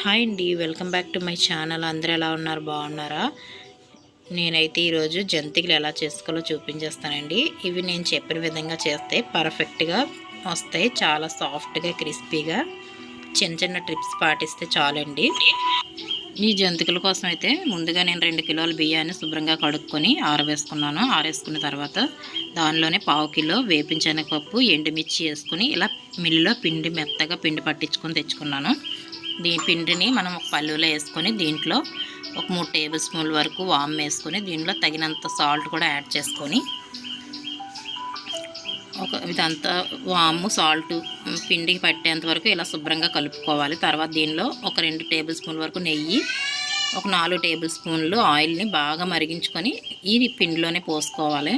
Hi అండి welcome back to my channel. అందరూ ఎలా ఉన్నారు? బాగున్నారా? నేనైతే ఈరోజు జంతికలు ఎలా చేసుకోవాలో చూపించేస్తానండి. ఇవి నేను చెప్పిన విధంగా చేస్తే పర్ఫెక్ట్గా వస్తాయి చాలా సాఫ్ట్గా క్రిస్పీగా. చిన్న చిన్న ట్రిప్స్ పాటిస్తే చాలండి. ఈ జంతికల కోసం అయితే ముందుగా నేను రెండు కిలోల బియ్యాన్ని శుభ్రంగా కడుక్కొని ఆరవేసుకున్నాను. ఆరేసుకున్న తర్వాత దానిలోనే పావు కిలో వేపించనగపప్పు ఎండుమిర్చి వేసుకుని ఇలా మిల్లులో పిండి మెత్తగా పిండి పట్టించుకొని తెచ్చుకున్నాను. దీని పిండిని మనం ఒక పల్లెలో వేసుకొని దీంట్లో ఒక మూడు టేబుల్ స్పూన్ల వరకు వామ్ వేసుకొని దీంట్లో తగినంత సాల్ట్ కూడా యాడ్ చేసుకొని ఒక ఇదంతా వాము సాల్ట్ పిండికి పట్టేంత వరకు ఇలా శుభ్రంగా కలుపుకోవాలి. తర్వాత దీనిలో ఒక రెండు టేబుల్ స్పూన్ల వరకు నెయ్యి ఒక నాలుగు టేబుల్ స్పూన్లు ఆయిల్ని బాగా మరిగించుకొని ఈ పిండిలోనే పోసుకోవాలి.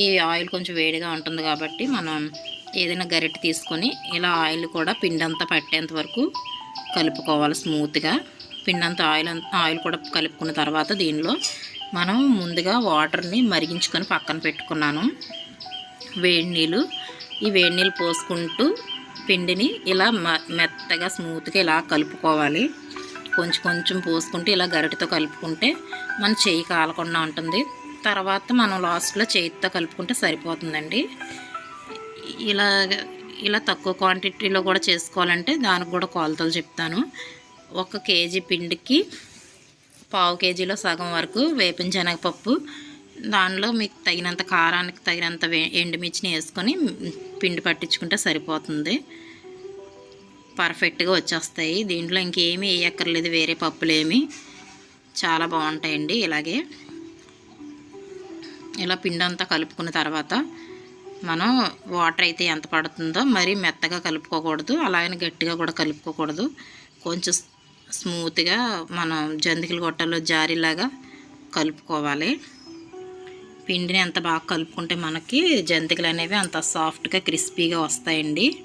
ఈ ఆయిల్ కొంచెం వేడిగా ఉంటుంది కాబట్టి మనం ఏదైనా గరిటె తీసుకొని ఇలా ఆయిల్ కూడా పిండి అంతా పట్టేంత వరకు కలుపుకోవాలి స్మూత్గా. పిండంతా ఆయిల్ ఆయిల్ కూడా కలుపుకున్న తర్వాత దీనిలో మనం ముందుగా వాటర్ని మరిగించుకొని పక్కన పెట్టుకున్నాను. వేడి నీళ్ళు ఈ వేడి నీళ్ళు పోసుకుంటూ పిండిని ఇలా మెత్తగా స్మూత్గా ఇలా కలుపుకోవాలి. కొంచెం కొంచెం పోసుకుంటూ ఇలా గరిటతో కలుపుకుంటే మన చేయి కాలకుండా ఉంటుంది. తర్వాత మనం లాస్ట్లో చేతితో కలుపుకుంటే సరిపోతుందండి. ఇలా ఇలా తక్కువ క్వాంటిటీలో కూడా చేసుకోవాలంటే దానికి కూడా కొలతలు చెప్తాను. ఒక కేజీ పిండికి పావు కేజీలో సగం వరకు వేపిన శనగపప్పు. దానిలో మీకు తగినంత కారానికి తగినంత ఎండుమిర్చిని వేసుకొని పిండి పట్టించుకుంటే సరిపోతుంది. పర్ఫెక్ట్గా వచ్చేస్తాయి. దీంట్లో ఇంకేమీ వేయక్కర్లేదు. వేరే పప్పులేమి. చాలా బాగుంటాయండి ఇలాగే. ఇలా పిండి అంతా కలుపుకున్న తర్వాత మనం వాటర్ అయితే ఎంత పడుతుందో మరీ మెత్తగా కలుపుకోకూడదు అలాగని గట్టిగా కూడా కలుపుకోకూడదు. కొంచెం స్మూత్గా మనం జంతికలు గొట్టలో జారీలాగా కలుపుకోవాలి. పిండిని ఎంత బాగా కలుపుకుంటే మనకి జంతికలు అనేవి అంత సాఫ్ట్గా క్రిస్పీగా వస్తాయండి.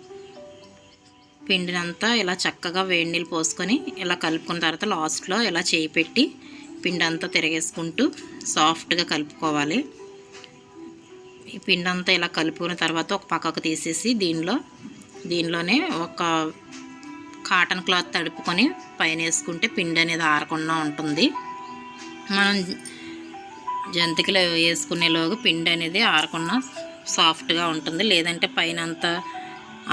పిండిని అంతా ఇలా చక్కగా వేడి నీళ్ళు పోసుకొని ఇలా కలుపుకున్న తర్వాత లాస్ట్లో ఇలా చేయి పెట్టి పిండి అంతా తిరగేసుకుంటూ సాఫ్ట్గా కలుపుకోవాలి. ఈ పిండి అంతా ఇలా కలుపుకున్న తర్వాత ఒక పక్కకు తీసేసి దీనిలో దీనిలోనే ఒక కాటన్ క్లాత్ తడుపుకొని పైన వేసుకుంటే పిండి అనేది ఆరకుండా ఉంటుంది. మనం జంతికలు వేసుకునేలోగా పిండి అనేది ఆరకుండా సాఫ్ట్గా ఉంటుంది. లేదంటే పైన అంతా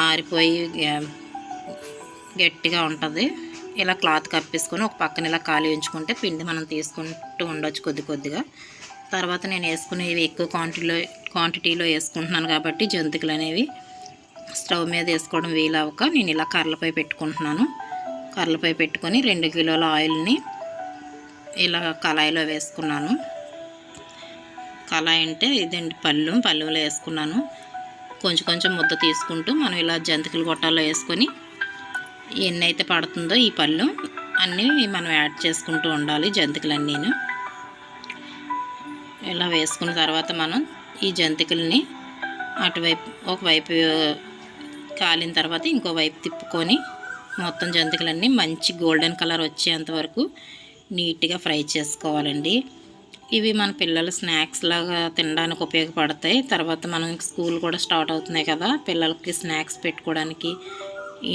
ఆరిపోయి గట్టిగా ఉంటుంది. ఇలా క్లాత్ కప్పేసుకొని ఒక పక్కన ఇలా ఖాళీ ఉంచుకుంటే పిండి మనం తీసుకుంటూ ఉండొచ్చు కొద్ది కొద్దిగా. తర్వాత నేను వేసుకునేవి ఎక్కువ క్వాంటిటీలో క్వాంటిటీలో వేసుకుంటున్నాను కాబట్టి జంతికలు అనేవి. స్టవ్ మీద వేసుకోవడం వీలవక నేను ఇలా కర్రలపై పెట్టుకుంటున్నాను. కర్రలపై పెట్టుకొని రెండు కిలోల ఆయిల్ని ఇలా కళాయిలో వేసుకున్నాను. కళాయి అంటే ఇదండి పళ్ళు పళ్ళులో వేసుకున్నాను. కొంచెం కొంచెం ముద్ద తీసుకుంటూ మనం ఇలా జంతికలు గొట్టాల్లో వేసుకొని ఎన్ని అయితే పడుతుందో ఈ పళ్ళు అన్నీ మనం యాడ్ చేసుకుంటూ ఉండాలి జంతికలన్నీను. ఇలా వేసుకున్న తర్వాత మనం ఈ జంతికల్ని అటువైపు ఒకవైపు కాలిన తర్వాత ఇంకో వైపు తిప్పుకొని మొత్తం జంతికలన్నీ మంచి గోల్డెన్ కలర్ వచ్చేంత వరకు నీట్గా ఫ్రై చేసుకోవాలండి. ఇవి మన పిల్లలు స్నాక్స్ లాగా తినడానికి ఉపయోగపడతాయి. తర్వాత మనం స్కూల్ కూడా స్టార్ట్ అవుతున్నాయి కదా పిల్లలకి స్నాక్స్ పెట్టుకోవడానికి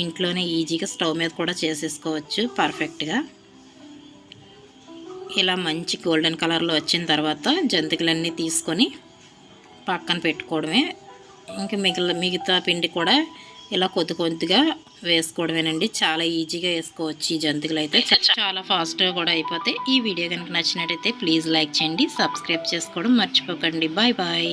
ఇంట్లోనే ఈజీగా స్టవ్ మీద కూడా చేసేసుకోవచ్చు పర్ఫెక్ట్గా. ఇలా మంచి గోల్డెన్ కలర్లో వచ్చిన తర్వాత జంతికలన్నీ తీసుకొని పక్కన పెట్టుకోవడమే. ఇంకా మిగిలిన మిగతా పిండి కూడా ఇలా కొద్ది కొద్దిగా వేసుకోవడమేనండి. చాలా ఈజీగా వేసుకోవచ్చు ఈ జంతికలు అయితే చాలా ఫాస్ట్గా కూడా అయిపోతాయి. ఈ వీడియో కనుక నచ్చినట్టయితే ప్లీజ్ లైక్ చేయండి సబ్స్క్రైబ్ చేసుకోవడం మర్చిపోకండి. Bye bye.